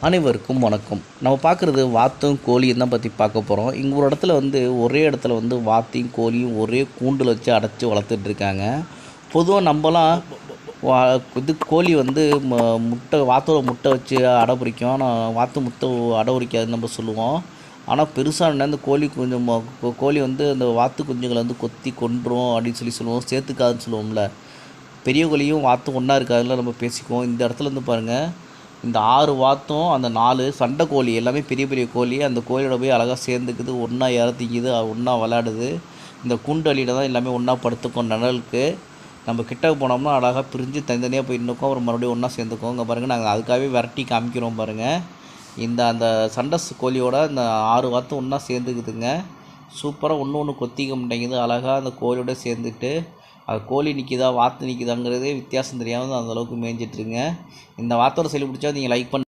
அனைவருக்கும் வணக்கம். நம்ம பார்க்குறது வாத்தும் கோழியும் தான் பற்றி பார்க்க போகிறோம் இங்கே ஒரு இடத்துல வந்து ஒரே இடத்துல வந்து வாத்தையும் கோழியும் ஒரே கூண்டில் வச்சு அடைச்சி வளர்த்துட்டு இருக்காங்க. பொதுவாக நம்மலாம் வா இது கோழி வந்து ம- முட்டை வாத்தோட முட்டை வச்சு அடை பிடிக்கும் ஆனால் வாத்து முட்டை அடை பிடிக்காதுன்னு நம்ம சொல்லுவோம். ஆனால் பெருசாக இந்த கோழி கொஞ்சம் கோழி வந்து அந்த வாத்து குஞ்சுங்களை வந்து கொத்தி கொன்றும் அப்படின்னு சொல்லி சொல்லுவோம். சேர்த்துக்காதுன்னு சொல்லுவோம்ல. பெரிய கோழியும் வாத்தும் ஒன்றா இருக்காதுல நம்ம பேசிக்குவோம். இந்த இடத்துல இருந்து பாருங்கள் இந்த ஆறு வாத்தும் அந்த நாலு சண்டை கோழி எல்லாமே பெரிய பெரிய கோழி அந்த கோழியோட போய் அழகாக சேர்ந்துக்குது ஒன்றா இறத்திக்குது ஒன்றா விளையாடுது. இந்த கூண்டலியில் தான் எல்லாமே ஒன்றா படுத்துக்கும் நிழலுக்கு. நம்ம கிட்ட போனோம்னா அழகாக பிரிஞ்சு தனித்தனியாக போய் நிற்கும் அப்புறம் மறுபடியும் ஒன்றா சேர்ந்துக்கோங்க இங்கே பாருங்கள் நாங்கள் அதுக்காகவே விரட்டி காமிக்கிறோம் பாருங்கள் இந்த அந்த சண்டை கோழியோட இந்த ஆறு வாத்தும் ஒன்றா சேர்ந்துக்குதுங்க. சூப்பராக ஒன்று ஒன்று கொத்திக்க மாட்டேங்குது. அழகாக அந்த கோழியோட சேர்ந்துட்டு அது கோழி நிற்கிதா வாத்து நிற்கிதாங்கிறதே வித்தியாசம் தெரியாமல் அந்த அளவுக்கு மேய்ஞ்சிட்ருங்க இந்த வாத்தோட செல்லி பிடிச்சா நீங்கள் லைக் பண்ண.